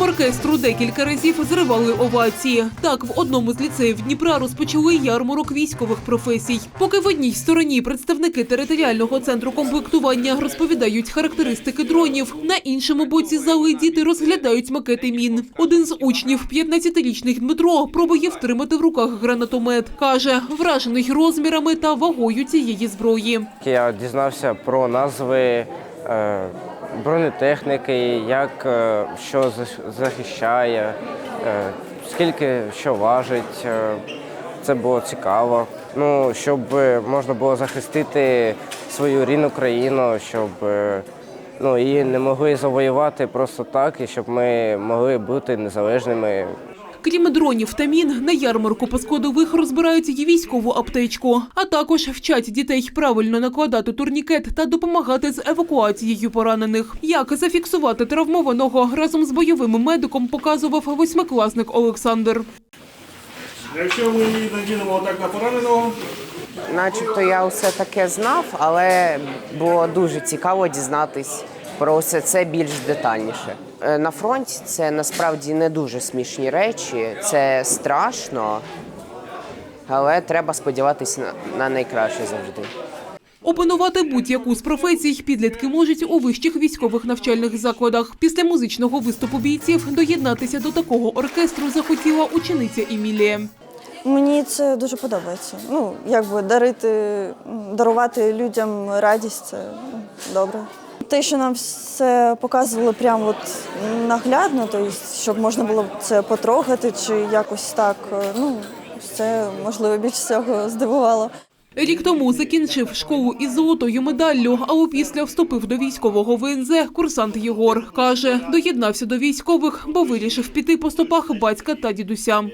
Оркестру декілька разів зривали овації. Так, в одному з ліцеїв Дніпра розпочали ярмарок військових професій. Поки в одній стороні представники територіального центру комплектування розповідають характеристики дронів, на іншому боці зали діти розглядають макети мін. Один з учнів, 15-річний Дмитро, пробує втримати в руках гранатомет. Каже, вражений розмірами та вагою цієї зброї. Я дізнався про назви е, бронетехніки, як е, що зах- захищає, е, скільки що важить. Е, це було цікаво. Ну, щоб можна було захистити свою рідну країну, щоб ну, її не могли завоювати просто так, і щоб ми могли бути незалежними Крім дронів та мін, на ярмарку по складових розбирають і військову аптечку, а також вчать дітей правильно накладати турнікет та допомагати з евакуацією поранених. Як зафіксувати травмованого разом з бойовим медиком показував восьмикласник Олександр. Якщо ми надінемо отак на пораненого, Начебто я все таке знав, але було дуже цікаво дізнатись про все це більш детальніше. Е, На фронті це насправді не дуже смішні речі, це страшно, але треба сподіватися на, на найкраще завжди. Опанувати будь-яку з професій підлітки можуть у вищих військових навчальних закладах. Після музичного виступу бійців доєднатися до такого оркестру захотіла учениця Емілія. Мені це дуже подобається. Ну, якби дарити, дарувати людям радість це ну, добре. Те, що нам все показували прямо от наглядно, тобто, щоб можна було це потрогати чи якось так, е, ну, це можливо більше всього здивувало. Рік тому закінчив школу із золотою медаллю, а опісля вступив до військового ВНЗ курсант Єгор. Каже, доєднався до військових, бо вирішив піти по стопах батька та дідуся.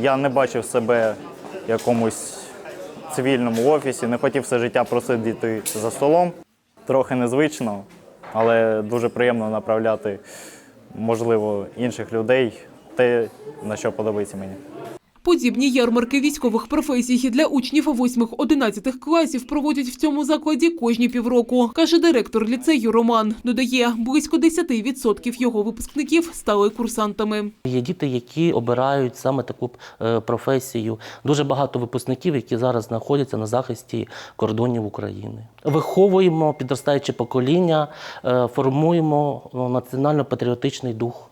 Я не бачив себе в якомусь цивільному офісі, не хотів все життя просидіти за столом. Трохи незвично, але дуже приємно направляти, можливо, інших людей те, на що подобається мені. Подібні ярмарки військових професій для учнів 8-11 класів проводять в цьому закладі кожні півроку, каже директор ліцею Роман. Додає, близько 10% його випускників стали курсантами. Є діти, які обирають саме таку е, професію. Дуже багато випускників, які зараз знаходяться на захисті кордонів України. Виховуємо підростаюче покоління, е, формуємо ну, національно-патріотичний дух.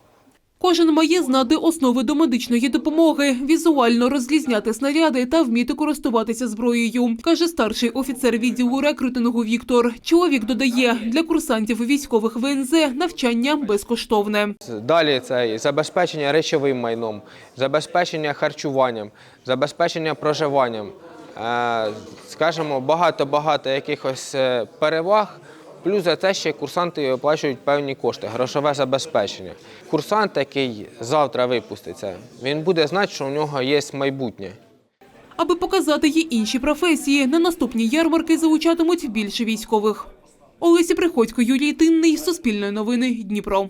Кожен має знати основи до медичної допомоги, візуально розрізняти снаряди та вміти користуватися зброєю, каже старший офіцер відділу рекрутингу Віктор. Чоловік додає, для курсантів військових ВНЗ навчання безкоштовне. Далі це забезпечення речовим майном, забезпечення харчуванням, забезпечення проживанням. Е, Скажімо, багато-багато якихось е, переваг. Плюс за це ще курсанти оплачують певні кошти, грошове забезпечення. Курсант, який завтра випуститься, він буде знати, що у нього є майбутнє. Аби показати їй інші професії, на наступні ярмарки залучатимуть більше військових. Олесі Приходько, Юрій Тинний, Суспільне новини, Дніпро.